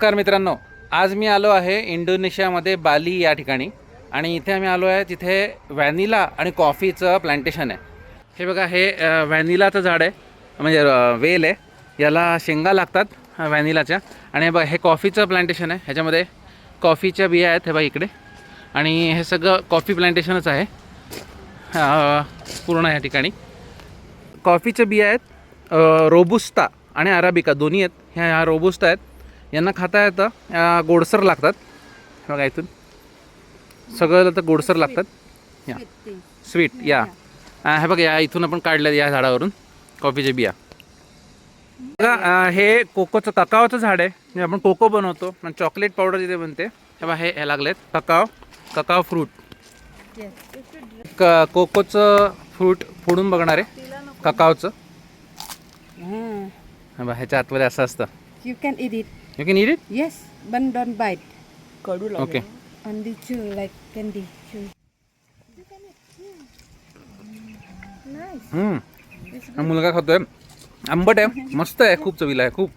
नमस्कार मित्रांनो आज मी आलो आहे इंडोनेशियामध्ये बाली या ठिकाणी आणि इथे आम्ही आलो आहे तिथे व्हॅनिला आणि कॉफीचं प्लांटेशन आहे. हे बघा हे व्हॅनिलाचं झाड आहे म्हणजे वेल आहे. याला शेंगा लागतात व्हॅनिलाच्या. आणि हे बघा हे कॉफीचं प्लांटेशन आहे. ह्याच्यामध्ये कॉफीच्या बिया आहेत हे बघा इकडे. आणि हे सगळं कॉफी प्लांटेशनच आहे पूर्ण ह्या ठिकाणी. कॉफीच्या बिया आहेत रोबुस्ता आणि अराबिका दोन्ही आहेत. ह्या ह्या रोबुस्ता आहेत. यांना खाता येतं या गोडसर लागतात. बघा इथून. सगळं तर गोडसर लागतात. या. स्वीट या. हे बघा या इथून आपण काढल्या या झाडावरून. कॉफीच्या बिया. बघा हे कोकोचं ककाओचं झाड आहे. आपण कोको बनवतो. आणि चॉकलेट पावडर जिथे बनते. हे बघा हे हे लागलेत. Cacao cacao fruit. क कोकोचं फ्रूट फोडून बघणार आहे. बघा ह्याच्या आतमध्ये असं असतं. You can eat it. Yes, but don't bite. Okay Only chew like candy. Chew. हा मुलगा खातोय आंबट आहे मस्त आहे खूप चवीला आहे खूप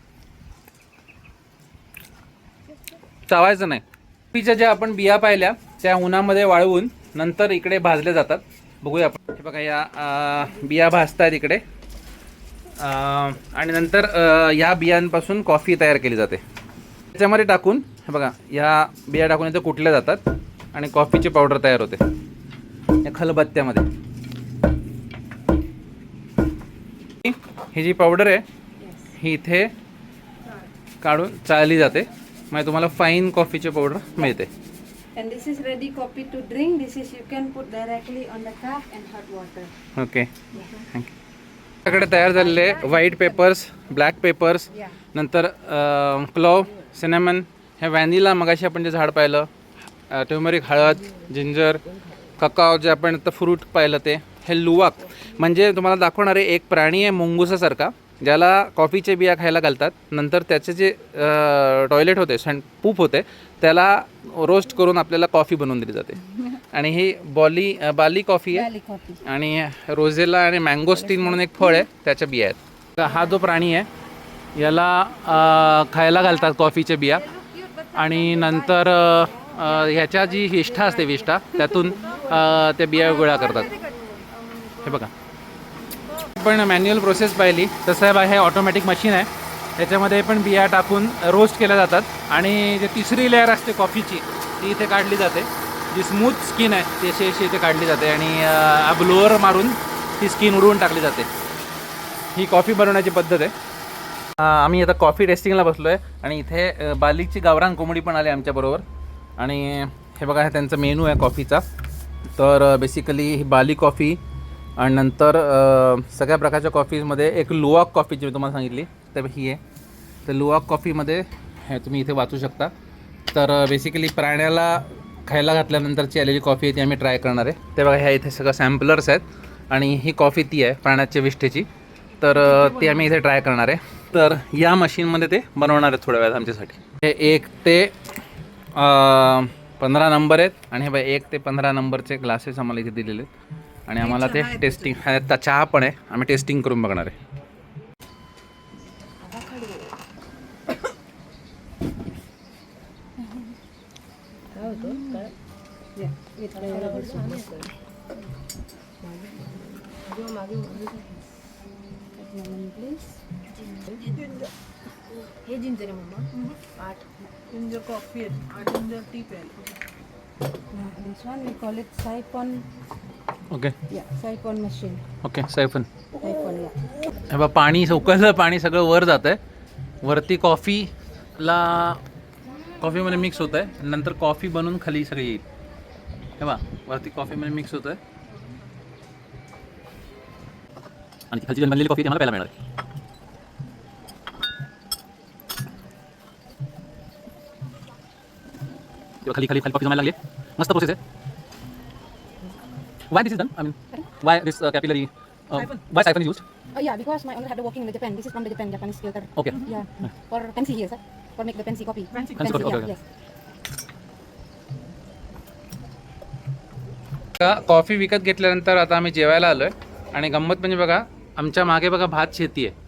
चावायचं नाही कॉफीच्या ज्या आपण बिया पाहिल्या त्या उन्हामध्ये वाळवून नंतर इकडे भाजल्या जातात बघूया आपण हे बघा या अं, बिया भाजतायत इकडे आणि नंतर अं, या बियांपासून कॉफी तयार केली जाते. त्याच्यामध्ये टाकून हे बघा या बिया टाकून इथे कुटल्या जातात आणि कॉफीची पावडर तयार होते. या खलबत्त्यामध्ये. ही जी पावडर आहे ही इथे काढून चाळली जाते. म्हणजे तुम्हाला फाईन कॉफीची पावडर मिळते. And this is ready coffee to drink. This is you can put directly on the cup and hot water. Okay आपल्याकडे तयार झालेले व्हाईट पेपर्स ब्लॅक पेपर्स नंतर क्लॉव सिनेमन हे व्हॅनिला मगाशी आपण जे झाड पाहिलं ट्युमरिक हळद जिंजर ककाव जे आपण आता फ्रूट पाहिलं ते हे लुवाक म्हणजे तुम्हाला दाखवणारे एक प्राणी आहे मुंगुसासारखा ज्याला कॉफीचे बिया खायला घालतात. नंतर त्याचे जे टॉयलेट होते सण पूप होते त्याला रोस्ट करून आपल्याला कॉफी बनवून दिली जाते. आणि ही बॉली बाली कॉफी आहे. आणि रोझेला आणि मँगोस्टीन म्हणून एक फळ आहे त्याच्या बिया आहेत. तर हा जो प्राणी आहे याला खायला घालतात कॉफीच्या बिया. आणि नंतर ह्याच्या जी विष्ठा असते विष्ठा त्यातून त्या बिया गोळा करतात. हे बघा. पण मॅन्युअल प्रोसेस पाहिली तसं आहे हे ऑटोमॅटिक मशीन आहे. त्याच्यामध्ये पण बिया टाकून रोस्ट केल्या जातात. आणि जे तिसरी लेअर असते कॉफीची ती इथे काढली जाते. जी स्मूथ स्किन आहे ती अशी अशी इथे काढली जाते आणि ब्लोअर मारून ती स्किन उडवून टाकली जाते. ही कॉफी बनवण्याची पद्धत आहे. आम्ही आता कॉफी टेस्टिंगला बसलो आहे आणि इथे बालिकची गावरान कोंबडी पण आली आमच्याबरोबर आणि हे बघा हे त्यांचा मेनू आहे कॉफीचा तर बेसिकली ही बाली कॉफी आणि नंतर सगळ्या प्रकारच्या कॉफीजमध्ये एक लुवाक कॉफी जी मी तुम्हाला सांगितली तर ही आहे. तर लुवाक कॉफीमध्ये हे तुम्ही इथे वाचू शकता. तर बेसिकली प्राण्याला खायला घातल्यानंतरची आलेली कॉफी आहे ती आम्ही ट्राय करणार आहे. ते बघा ह्या इथे सगळं सॅम्पलर्स आहेत आणि ही कॉफी ती आहे प्राण्याच्या विष्ठेची. तर ती आम्ही इथे ट्राय करणार आहे. तर या मशीनमध्ये ते बनवणार आहेत थोड्या वेळात आमच्यासाठी. हे एक ते पंधरा नंबर आहेत. आणि हे बघा एक ते पंधरा नंबरचे ग्लासेस आम्हाला इथे दिलेले आहेत. आणि आम्हाला ते टेस्टिंग चहा पण आहे. आम्ही टेस्टिंग करून बघणार आहे. या प्लीज आठ. चिंजर कॉफी आहे. आठ इंजर टीप आहे चाल एक कॉलेज साई पाणी सगळं वर जात आहे वरती कॉफी ला कॉफीमध्ये मिक्स होत आहे नंतर कॉफी बनवून खाली सगळी येईल. हे बा वरती कॉफीमध्ये मिक्स होत आहे आणि खालची बनलेली कॉफी आम्हाला प्यायला मिळणार आहे. खाली खाली खाली कॉफी जमायला लागली. मस्त प्रोसेस आहे. Why this is done I mean why this capillary why siphon use Oh yeah, because my owner had working in the Japan. This is from the Japan, Japanese filter. Okay Yeah, for fancy here, Con mic the pencil copy. Pencil copy. Okay. Coffee विकत घेतल्यानंतर आता आम्ही जेवायला आलोय आणि गंमत म्हणजे बघा आमच्या मागे बघा भात शेती आहे